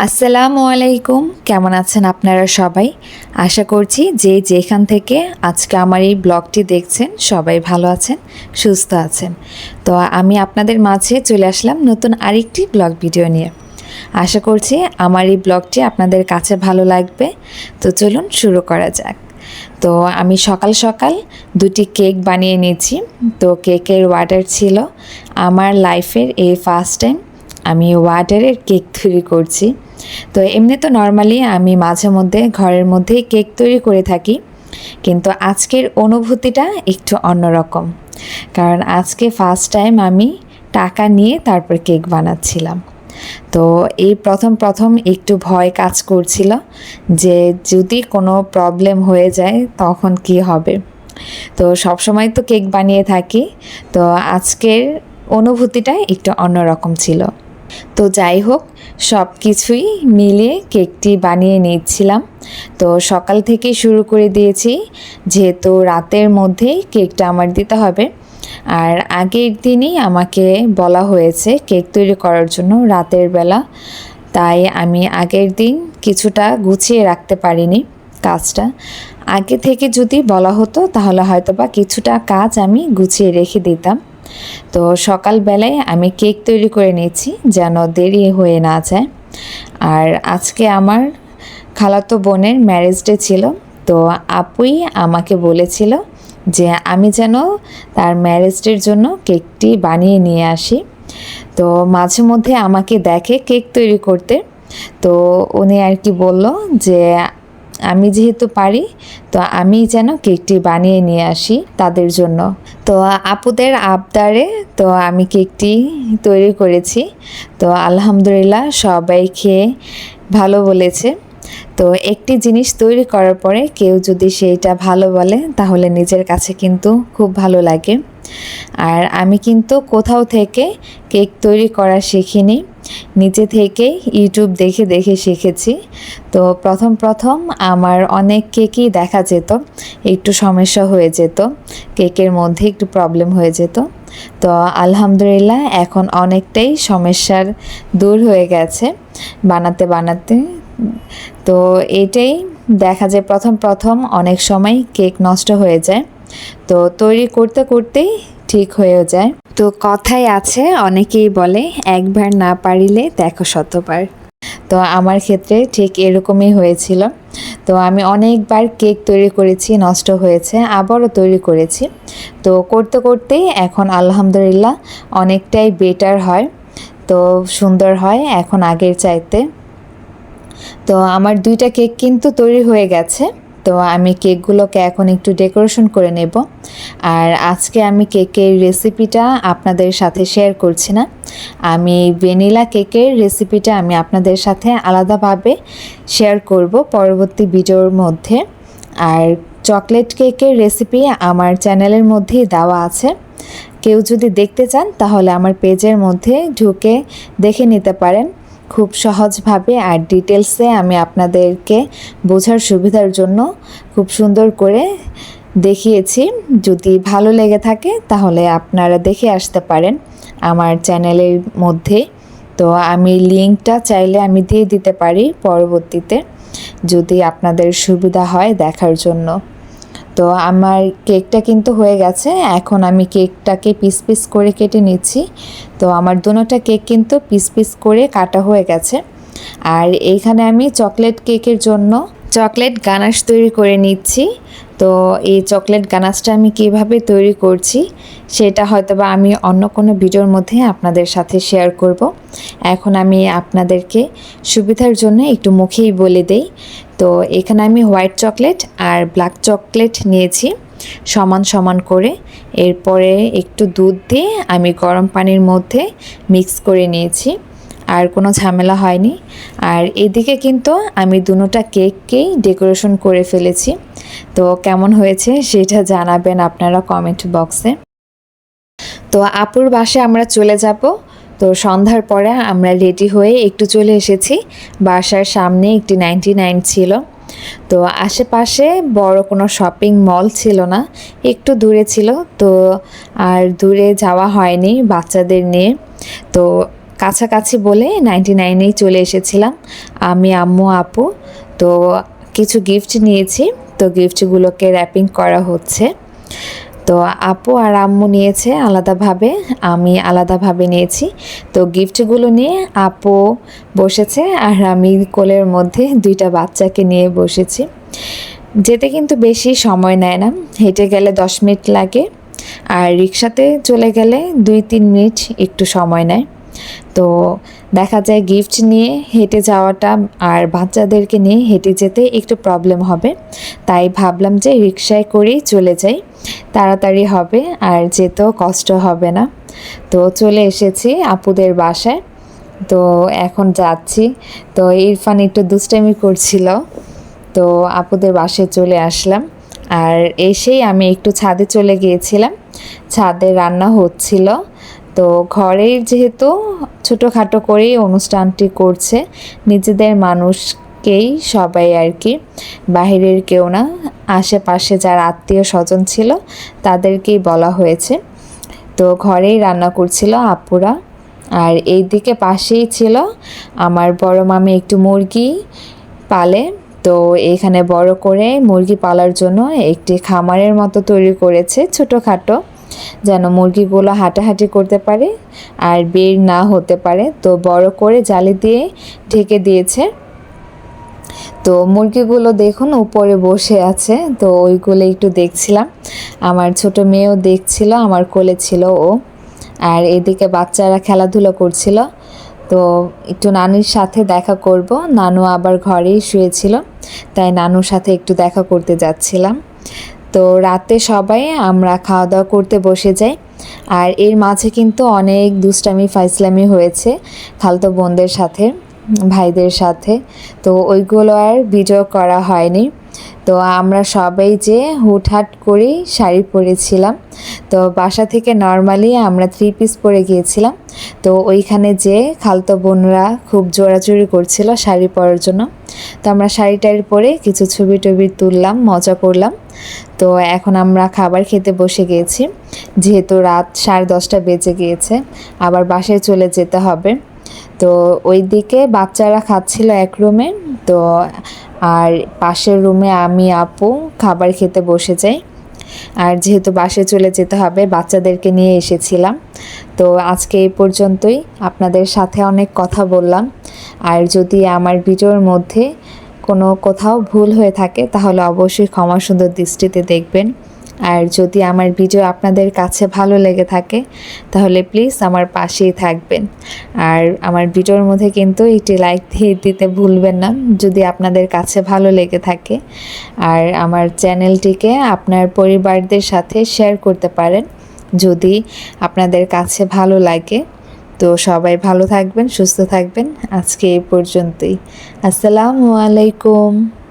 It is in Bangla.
আসসালামু আলাইকুম। কেমন আছেন আপনারা সবাই? আশা করছি যে যেখান থেকে আজকে আমার এই ব্লগটি দেখছেন সবাই ভালো আছেন, সুস্থ আছেন। তো আমি আপনাদের মাঝে চলে আসলাম নতুন আরেকটি ব্লগ ভিডিও নিয়ে। আশা করছি আমার এই ব্লগটি আপনাদের কাছে ভালো লাগবে। তো চলুন শুরু করা যাক। তো আমি সকাল সকাল দুটি কেক বানিয়ে নিয়েছি। তো কেকের অর্ডার ছিল। আমার লাইফের এই ফার্স্ট টাইম আমি ওয়াটারের কেক তৈরি করছি। তো এমনি তো নর্মালি আমি মাঝে মধ্যে ঘরের মধ্যেই কেক তৈরি করে থাকি। কিন্তু আজকের অনুভূতিটা একটু অন্যরকম। কারণ আজকে ফার্স্ট টাইম আমি টাকা নিয়ে তারপর কেক বানাচ্ছিলাম। তো এই প্রথম প্রথম একটু ভয় কাজ করছিল যে যদি কোনো প্রবলেম হয়ে যায় তখন কি হবে? তো সবসময় তো কেক বানিয়ে থাকি। তো আজকের অনুভূতিটা একটু অন্যরকম ছিল। তো যাই হোক, সব কিছুই মিলিয়ে কেকটি বানিয়ে নিচ্ছিলাম। তো সকাল থেকে শুরু করে দিয়েছি, যেহেতু রাতের মধ্যেই কেকটা আমার দিতে হবে। আর আগের দিনই আমাকে বলা হয়েছে কেক তৈরি করার জন্য রাতের বেলা। তাই আমি আগের দিন কিছুটা গুছিয়ে রাখতে পারিনি কাজটা। আগে থেকে যদি বলা হতো, তাহলে হয়তো বা কিছুটা কাজ আমি গুছিয়ে রেখে দিতাম। তো সকালবেলায় আমি কেক তৈরি করে নিয়েছি যেন দেরি হয়ে না যায়। আর আজকে আমার খালাতো বোনের ম্যারেজ ডে ছিল, তো আপুই আমাকে বলেছিল যে আমি যেন তার ম্যারেজ ডের জন্য কেকটি বানিয়ে নিয়ে আসি। তো মাঝে মধ্যে আমাকে দেখে কেক তৈরি করতে, তো উনি আর কি বলল যে আমি যেহেতু পারি, তো আমি যেন কেকটি বানিয়ে নিয়ে আসি তাদের জন্য। তো আপুদের আবদারে তো আমি কেকটি তৈরি করেছি। তো আলহামদুলিল্লাহ সবাই খেয়ে ভালো বলেছে। তো একটি জিনিস তৈরি করার পরে কেউ যদি সেইটা ভালো বলে, তাহলে নিজের কাছে কিন্তু খুব ভালো লাগে। আর আমি কিন্তু কোথাও থেকে কেক তৈরি করা শিখিনি। নিজে থেকেই ইউটিউব দেখে দেখে শিখেছি। তো প্রথম প্রথম আমার অনেক কেকই দেখা যেত, একটু সমস্যা হয়ে যেত, কেকের মধ্যে একটু প্রবলেম হয়ে যেত। তো আলহামদুলিল্লাহ এখন অনেকটাই সমস্যার দূর হয়ে গেছে বানাতে বানাতে। তো এটাই দেখা যায় প্রথম প্রথম অনেক সময় কেক নষ্ট হয়ে যায়। তো তৈরি করতে করতেই ঠিক হয়ে যায়। তো কথাই আছে, অনেকেই বলে একবার না পারিলে দেখো শতবার। তো আমার ক্ষেত্রে ঠিক এরকমই হয়েছিল। তো আমি অনেকবার কেক তৈরি করেছি, নষ্ট হয়েছে, আবারও তৈরি করেছি। তো করতে করতেই এখন আলহামদুলিল্লাহ অনেকটাই বেটার হয়। তো সুন্দর হয় এখন আগের চাইতে। তো আমার দুইটা কেক কিন্তু তৈরি হয়ে গেছে। তো আমি কেকগুলোকে এখন একটু ডেকোরেশন করে নেব। আর আজকে আমি কেকের রেসিপিটা আপনাদের সাথে শেয়ার করছি না। আমি ভ্যানিলা কেকের রেসিপিটা আমি আপনাদের সাথে আলাদাভাবে শেয়ার করব পরবর্তী ভিডিওর মধ্যে। আর চকলেট কেকের রেসিপি আমার চ্যানেলের মধ্যেই দেওয়া আছে। কেউ যদি দেখতে চান, তাহলে আমার পেজের মধ্যে ঢুকে দেখে নিতে পারেন। খুব সহজভাবে আর ডিটেলসে আমি আপনাদেরকে বোঝার সুবিধার জন্য খুব সুন্দর করে দেখিয়েছি। যদি ভালো লেগে থাকে, তাহলে আপনারা দেখে আসতে পারেন আমার চ্যানেলের মধ্যে। তো আমি লিঙ্কটা চাইলে আমি দিয়ে দিতে পারি পরবর্তীতে। যদি আপনাদের সুবিধা হয় দেখার জন্য। তো আমার কেকটা কিন্তু হয়ে গেছে। এখন আমি কেকটাকে পিস পিস করে কেটে নিচ্ছি। তো আমার দুটোটা কেক কিন্তু পিস পিস করে কাটা হয়ে গেছে। আর এইখানে আমি চকলেট কেকের জন্য চকলেট গানাশ তৈরি করে নিচ্ছি। তো এই চকলেট গানাশটা আমি কীভাবে তৈরি করছি, সেটা হয়তো বা আমি অন্য কোনো ভিডিওর মধ্যে আপনাদের সাথে শেয়ার করব। এখন আমি আপনাদেরকে সুবিধার জন্য একটু মুখেই বলে দেই। তো এখানে আমি হোয়াইট চকলেট আর ব্ল্যাক চকলেট নিয়েছি, সমান সমান করে। এরপরে একটু দুধ দিয়ে আমি গরম পানির মধ্যে মিক্স করে নিয়েছি। আর কোনো ঝামেলা হয়নি। আর এদিকে কিন্তু আমি দুটোটা কেককেই ডেকোরেশন করে ফেলেছি। তো কেমন হয়েছে সেটা জানাবেন আপনারা কমেন্ট বক্সে। তো আপুর বাসে আমরা চলে যাব। তো সন্ধ্যার পরে আমরা রেডি হয়ে একটু চলে এসেছি। বাসার সামনে একটি নাইনটি নাইন ছিল। তো আশেপাশে বড় কোনো শপিং মল ছিল না। একটু দূরে ছিল। তো আর দূরে যাওয়া হয়নি বাচ্চাদের নিয়ে। তো কাছাকাছি বলে নাইনটি নাইনেই চলে এসেছিলাম। আমি, আম্মু, আপু। তো কিছু গিফট নিয়েছি। তো গিফটগুলোকে র্যাপিং করা হচ্ছে। তো আপু আর আম্মু নিয়েছে আলাদাভাবে। আমি আলাদাভাবে নিয়েছি। তো গিফটগুলো নিয়ে আপু বসেছে আর আমি কোলের মধ্যে দুইটা বাচ্চাকে নিয়ে বসেছি। যেতে কিন্তু বেশি সময় নেয় না। হেঁটে গেলে দশ মিনিট লাগে। আর রিক্সাতে চলে গেলে দুই তিন মিনিট একটু সময় নেয়। তো দেখা যায় গিফট নিয়ে হেঁটে যাওয়াটা আর বাচ্চাদেরকে নিয়ে হেঁটে যেতে একটু প্রবলেম হবে। তাই ভাবলাম যে রিক্সায় করেই চলে যাই। তাড়াতাড়ি হবে আর যেতেও কষ্ট হবে না। তো চলে এসেছি আপুদের বাসায়। তো এখন যাচ্ছি। তো ইরফান একটু দুষ্টামি করছিল। তো আপুদের বাসায় চলে আসলাম। আর এসেই আমি একটু ছাদে চলে গিয়েছিলাম। ছাদে রান্না হচ্ছিল। তো ঘরের যেহেতু ছোটোখাটো করেই অনুষ্ঠানটি করছে, নিজেদের মানুষকেই সবাই আর কি, বাহিরের কেউ না, আশেপাশে যারা আত্মীয় স্বজন ছিল তাদেরকেই বলা হয়েছে। তো ঘরেই রান্না করছিল আপুরা। আর এই দিকে পাশেই ছিল আমার বড় মামি একটু মুরগি পালে। তো এখানে বড় করে মুরগি পালার জন্য একটি খামারের মতো তৈরি করেছে ছোটোখাটো। যেন মুরগিগুলো হাঁটাহাঁটি করতে পারে আর বের না হতে পারে। তো বড় করে জালি দিয়ে ঢেকে দিয়েছে। তো মুরগিগুলো দেখুন উপরে বসে আছে। তো ওইগুলো একটু দেখছিলাম। আমার ছোট মেয়েও দেখছিল, আমার কোলে ছিল ও। আর এদিকে বাচ্চারা খেলাধুলো করছিল। তো একটু নানির সাথে দেখা করব। নানু আবার ঘরেই শুয়েছিল, তাই নানুর সাথে একটু দেখা করতে যাচ্ছিলাম। তো রাতে সবাই আমরা খাওয়া দাওয়া করতে বসে যাই। আর এর মাঝে কিন্তু অনেক দুষ্টামি ফাইসলামি হয়েছে খালতো বোনদের সাথে, ভাইদের সাথে। তো ওইগুলো আর ভিডিও করা হয়নি। তো আমরা সবাই যে হুটহাট করেই শাড়ি পরেছিলাম। তো বাসা থেকে নর্মালি আমরা থ্রি পিস পরে গিয়েছিলাম। তো ওইখানে যে খালতো বোনরা খুব জোরাজুরি করছিল শাড়ি পরার জন্য। তো আমরা শাড়ি টাড়ি পরে কিছু ছবি টবি তুললাম, মজা করলাম। তো এখন আমরা খাবার খেতে বসে গিয়েছি যেহেতু রাত সাড়ে দশটা বেজে গিয়েছে, আবার বাসায় চলে যেতে হবে। তো ওই দিকে বাচ্চারা খাচ্ছিল এক রুমে তো আর পাশের রুমে আমি, আপু খাবার খেতে বসে যাই। আর যেহেতু বাসে চলে যেতে হবে, বাচ্চাদেরকে নিয়ে এসেছিলাম। তো আজকে এই পর্যন্তই। আপনাদের সাথে অনেক কথা বললাম। আর যদি আমার ভিডিওর মধ্যে কোনো কোথাও ভুল হয়ে থাকে, তাহলে অবশ্যই ক্ষমা সুন্দর দৃষ্টিতে দেখবেন। আর যদি আমার ভিডিও আপনাদের কাছে ভালো লেগে থাকে, তাহলে প্লিজ আমার পাশেই থাকবেন। আর আমার ভিডিওর মধ্যে কিন্তু একটি লাইক দিয়ে দিতে ভুলবেন না, যদি আপনাদের কাছে ভালো লেগে থাকে। আর আমার চ্যানেলটিকে আপনার পরিবারদের সাথে শেয়ার করতে পারেন, যদি আপনাদের কাছে ভালো লাগে। তো সবাই ভালো থাকবেন, সুস্থ থাকবেন। আজকে এই পর্যন্তই। আসসালামু আলাইকুম।